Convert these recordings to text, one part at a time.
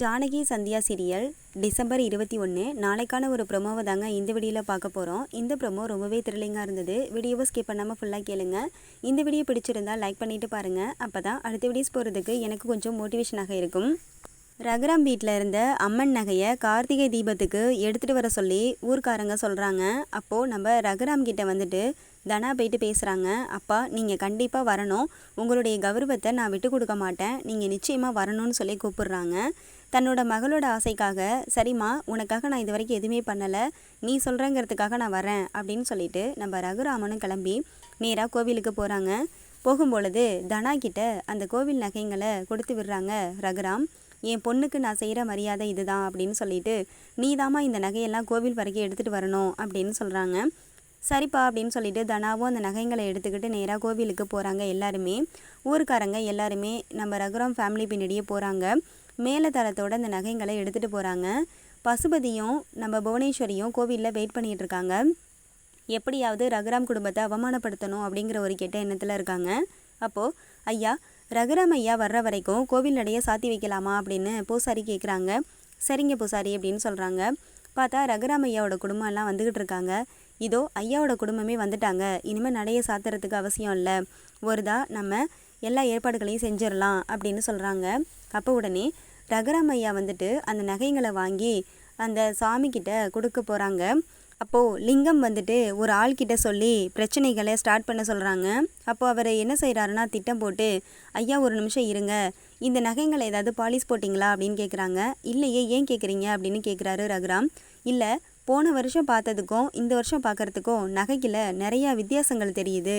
Janaki Sandhya serial December இருபத்தி ஒன்று நாளைக்கான ஒரு ப்ரொமோவை தாங்க இந்த வீடியோவில் பார்க்க போகிறோம் இந்த ப்ரொமோ ரொம்பவே த்ரில்லிங்காக இருந்தது. வீடியோவை ஸ்கிப் பண்ணாமல் ஃபுல்லாக கேளுங்க. இந்த வீடியோ பிடிச்சிருந்தால் லைக் பண்ணிவிட்டு பாருங்கள் அப்போ தான் அடுத்த வீடியோஸ் போகிறதுக்கு எனக்கு கொஞ்சம் மோட்டிவேஷனாக இருக்கும். ரகுராம் வீட்டில் இருந்த அம்மன் நகையை கார்த்திகை தீபத்துக்கு எடுத்துகிட்டு வர சொல்லி ஊர்க்காரங்க சொல்கிறாங்க அப்போது நம்ம ரகுராம் கிட்டே வந்துட்டு தனா போயிட்டு பேசுகிறாங்க அப்பா நீங்கள் கண்டிப்பாக வரணும். உங்களுடைய கௌரவத்தை நான் விட்டு கொடுக்க மாட்டேன். நீங்கள் நிச்சயமாக வரணும்னு சொல்லி கூப்பிடுறாங்க. தன்னோட மகளோட ஆசைக்காக சரிம்மா உனக்காக நான் இது வரைக்கும் எதுவுமே பண்ணலை. நீ சொல்கிறேங்கிறதுக்காக நான் வரேன் அப்படின்னு சொல்லிட்டு நம்ம ரகுராமனும் கிளம்பி நேராக கோவிலுக்கு போகிறாங்க போகும்பொழுது தனா கிட்ட அந்த கோவில் நகைங்களை கொடுத்து விடுறாங்க ரகுராம். என் பொண்ணுக்கு நான் செய்கிற மரியாதை இதுதான் அப்படின்னு சொல்லிட்டு நீதாம்மா இந்த நகையெல்லாம் கோவில் வரைக்கும் எடுத்துகிட்டு வரணும் அப்படின்னு சொல்கிறாங்க சரிப்பா அப்படின்னு சொல்லிட்டு தனாவும் அந்த நகைங்களை எடுத்துக்கிட்டு நேராக கோவிலுக்கு போகிறாங்க எல்லாருமே. ஊருக்காரங்க எல்லாருமே நம்ம ரகுராம் ஃபேமிலி பின்னாடியே போகிறாங்க மேலே தரத்தோட அந்த நகைங்களை எடுத்துகிட்டு போகிறாங்க பசுபதியும் நம்ம புவனேஸ்வரியும் கோவிலில் வெயிட் பண்ணிகிட்டு இருக்காங்க. எப்படியாவது ரகுராம் குடும்பத்தை அவமானப்படுத்தணும் அப்படிங்கிற ஒரு கெட்ட எண்ணத்தில் இருக்காங்க. அப்போது ஐயா ரகுராம் ஐயா வர்ற வரைக்கும் கோவில் நடைய சாத்தி வைக்கலாமா அப்படின்னு பூசாரி கேட்குறாங்க சரிங்க பூசாரி அப்படின்னு சொல்கிறாங்க பார்த்தா ரகுராம் ஐயாவோட குடும்பம் எல்லாம் வந்துக்கிட்டு இருக்காங்க. இதோ ஐயாவோட குடும்பமே வந்துட்டாங்க. இனிமேல் நடைய சாத்துறதுக்கு அவசியம் இல்லை. ஒருதா நம்ம எல்லா ஏற்பாடுகளையும் செஞ்சிடலாம் அப்படின்னு சொல்கிறாங்க அப்போ உடனே ரகுராம் ஐயா வந்துட்டு அந்த நகைங்களை வாங்கி அந்த சாமிக்கிட்ட கொடுக்க போகிறாங்க அப்போது லிங்கம் வந்துட்டு ஒரு ஆள்கிட்ட சொல்லி பிரச்சனைகளை ஸ்டார்ட் பண்ண சொல்கிறாங்க அப்போது அவர் என்ன செய்கிறாருன்னா திட்டம் போட்டு ஐயா ஒரு நிமிஷம் இருங்க. இந்த நகைங்களை ஏதாவது பாலிஸ் போட்டிங்களா? அப்படின்னு கேட்குறாங்க இல்லையே ஏன் கேட்குறீங்க அப்படின்னு கேட்குறாரு ரகுராம். இல்லை போன வருஷம் பார்த்ததுக்கும் இந்த வருஷம் பார்க்குறதுக்கும் நகைக்கில் நிறையா வித்தியாசங்கள் தெரியுது.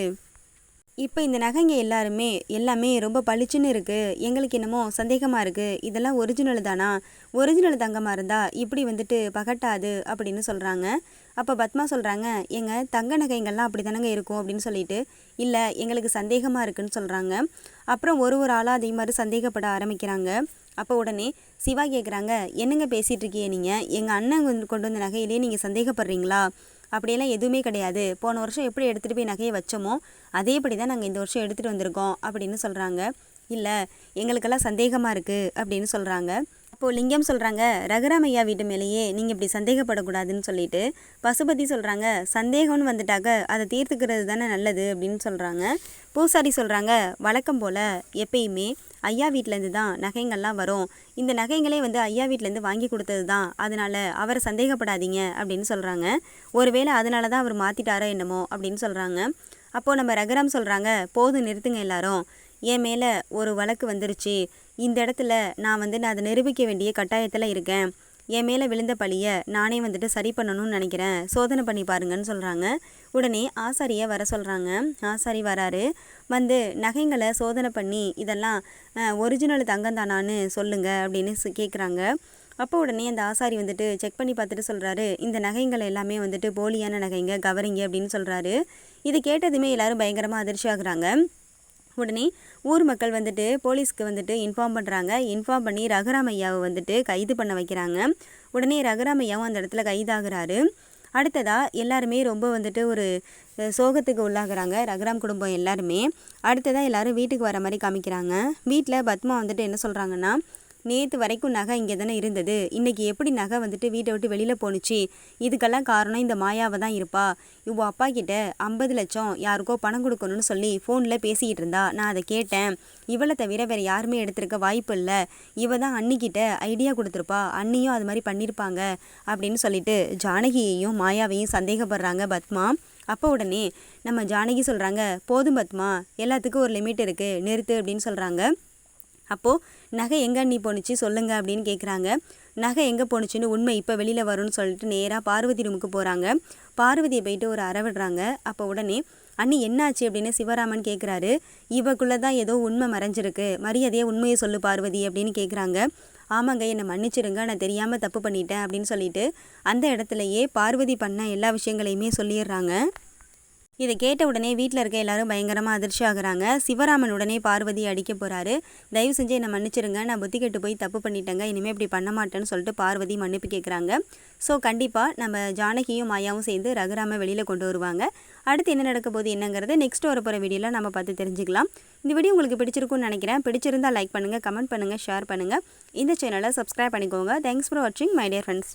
இப்போ இந்த நகைங்க எல்லாருமே எல்லாமே ரொம்ப பளிச்சுன்னு இருக்குது எங்களுக்கு என்னமோ சந்தேகமாக இருக்குது இதெல்லாம் ஒரிஜினல் தானா? ஒரிஜினல் தங்கமாக இருந்தால் இப்படி வந்துட்டு பகட்டாது அப்படின்னு சொல்கிறாங்க அப்போ பத்மா சொல்கிறாங்க எங்கள் தங்க நகைங்கள்லாம் அப்படி தானங்க இருக்கும்? அப்படின்னு சொல்லிட்டு இல்லை எங்களுக்கு சந்தேகமாக இருக்குன்னு சொல்கிறாங்க அப்புறம் ஒரு ஒரு ஆளாக அதே மாதிரி சந்தேகப்பட ஆரம்பிக்கிறாங்க. அப்போ உடனே சிவா கேட்குறாங்க என்னங்க பேசிகிட்டு இருக்கீங்க நீங்கள் எங்கள் அண்ணன் கொண்டு வந்த நகையிலே நீங்கள் சந்தேகப்படுறீங்களா? அப்படியெல்லாம் எதுவுமே கிடையாது. போன வருஷம் எப்படி எடுத்துகிட்டு போய் நகையை வச்சோமோ அதேபடி தான் நாங்கள் இந்த வருஷம் எடுத்துகிட்டு வந்திருக்கோம் அப்படின்னு சொல்கிறாங்க இல்லை எங்களுக்கெல்லாம் சந்தேகமாக இருக்குது அப்படின்னு சொல்கிறாங்க அப்போது லிங்கம் சொல்கிறாங்க ரகுராமையா வீட்டு மேலேயே நீங்கள் இப்படி சந்தேகப்படக்கூடாதுன்னு சொல்லிட்டு. பசுபதி சொல்கிறாங்க சந்தேகம்னு வந்துட்டாக்க அதை தீர்த்துக்கிறது தானே நல்லது? அப்படின்னு சொல்கிறாங்க பூசாரி சொல்கிறாங்க வழக்கம் போல் எப்பயுமே ஐயா வீட்டிலேருந்து தான் நகைங்கள்லாம் வரும். இந்த நகைங்களே வந்து ஐயா வீட்டிலேருந்து வாங்கி கொடுத்தது தான். அதனால் அவரை சந்தேகப்படாதீங்க. அப்படின்னு சொல்கிறாங்க ஒருவேளை அதனால தான் அவர் மாற்றிட்டாரோ என்னமோ? அப்படின்னு சொல்கிறாங்க அப்போது நம்ம ரகுராம் சொல்கிறாங்க போதும் நிறுத்துங்க எல்லாரும். என் மேலே ஒரு வழக்கு வந்துருச்சு. இந்த இடத்துல நான் வந்து நான் அதை நிரூபிக்க வேண்டிய கட்டாயத்தில் இருக்கேன். என் மேலே விழுந்த பழியை நானே வந்துட்டு சரி பண்ணணும்னு நினைக்கிறேன். சோதனை பண்ணி பாருங்கன்னு சொல்கிறாங்க உடனே ஆசாரியை வர சொல்கிறாங்க ஆசாரி வராரு. வந்து நகைங்களை சோதனை பண்ணி இதெல்லாம் ஒரிஜினல் தங்கம் தானான்னு அப்படின்னு கேட்குறாங்க அப்போ உடனே அந்த ஆசாரி வந்துட்டு செக் பண்ணி பார்த்துட்டு சொல்கிறாரு இந்த நகைங்கள் எல்லாமே வந்துட்டு போலியான நகைங்க கவரிங்க அப்படின்னு சொல்கிறாரு இது கேட்டதுமே எல்லாரும் பயங்கரமாக அதிர்ச்சி ஆகுறாங்க உடனே ஊர் மக்கள் வந்துட்டு போலீஸ்க்கு வந்துட்டு இன்ஃபார்ம் பண்ணுறாங்க இன்ஃபார்ம் பண்ணி ரகுராமையாவை வந்துட்டு கைது பண்ண வைக்கிறாங்க. உடனே ரகுராமையாவும் அந்த இடத்துல கைதாகிறாரு. அடுத்ததாக எல்லாருமே ரொம்ப வந்துட்டு ஒரு சோகத்துக்கு உள்ளாகிறாங்க. ரகுராம் குடும்பம் எல்லாருமே. அடுத்ததாக எல்லோரும் வீட்டுக்கு வர மாதிரி காமிக்கிறாங்க. வீட்டில் பத்மா வந்துட்டு என்ன சொல்கிறாங்கன்னா நேற்று வரைக்கும் நகை இங்கே தானே இருந்தது. இன்றைக்கி எப்படி நகை வந்துட்டு வீட்டை விட்டு வெளியில் போணுச்சு? இதுக்கெல்லாம் காரணம் இந்த மாயாவை தான் இருப்பா. இவ அப்பா கிட்ட ஐம்பது லட்சம் யாருக்கோ பணம் கொடுக்கணும்னு சொல்லி ஃபோனில் பேசிக்கிட்டு இருந்தா. நான் அதை கேட்டேன். இவளை தவிர வேறு யாருமே எடுத்திருக்க வாய்ப்பு இல்லை. இவ தான் அன்னிக்கிட்ட ஐடியா கொடுத்துருப்பா. அன்னியும் அது மாதிரி பண்ணியிருப்பாங்க அப்படின்னு சொல்லிட்டு ஜானகியையும் மாயாவையும் சந்தேகப்படுறாங்க பத்மா. அப்போ உடனே நம்ம ஜானகி சொல்கிறாங்க போதும் பத்மா எல்லாத்துக்கும் ஒரு லிமிட் இருக்குது நிறுத்து அப்படின்னு சொல்கிறாங்க அப்போது நகை எங்கே நீ போணுச்சு? சொல்லுங்க அப்படின்னு கேட்குறாங்க நகை எங்கே போணுச்சுன்னு உண்மை இப்போ வெளியில் வரும்னு சொல்லிட்டு நேராக பார்வதி ரூமுக்கு போகிறாங்க பார்வதியை போயிட்டு ஒரு அறவிடுறாங்க அப்போ உடனே அண்ணி என்னாச்சு? அப்படின்னு சிவராமன் கேட்குறாரு இவக்குள்ளே தான் ஏதோ உண்மை மறைஞ்சிருக்கு. மரியாதையே உண்மையை சொல்லு பார்வதி அப்படின்னு கேட்குறாங்க ஆமாங்க என்னை மன்னிச்சிருங்க. நான் தெரியாமல் தப்பு பண்ணிட்டேன் அப்படின்னு சொல்லிட்டு அந்த இடத்துலையே பார்வதி பண்ண எல்லா விஷயங்களையுமே சொல்லிடுறாங்க. இதை கேட்ட உடனே வீட்டில் இருக்க எல்லாரும் பயங்கரமாக அதிர்ச்சி ஆகுறாங்க சிவராமன் உடனே பார்வதி அடிக்க போகிறாரு தயவு செஞ்சு என்னை மன்னிச்சிருங்க. நான் புத்தி கெட்டு போய் தப்பு பண்ணிட்டேங்க. இனிமேல் இப்படி பண்ண மாட்டேன்னு சொல்லிட்டு பார்வதி மன்னிப்பு கேட்குறாங்க ஸோ கண்டிப்பாக நம்ம ஜானகியும் மாயாவும் சேர்ந்து ரகுராம வெளியில் கொண்டு வருவாங்க. அடுத்து என்ன நடக்க போகுது என்னங்கிறது நெக்ஸ்ட் வர போகிற வீடியோவில் நம்ம பார்த்து தெரிஞ்சுக்கலாம். இந்த வீடியோ உங்களுக்கு பிடிச்சிருக்கும்னு நினைக்கிறேன். பிடிச்சிருந்தா லைக் பண்ணுங்கள் கமெண்ட் பண்ணுங்கள் ஷேர் பண்ணுங்கள் இந்த சேனலை சப்ஸ்கிரைப் பண்ணிக்கோங்க. தேங்க்ஸ் ஃபார் வாட்சிங் மை டியர் ஃப்ரெண்ட்ஸ்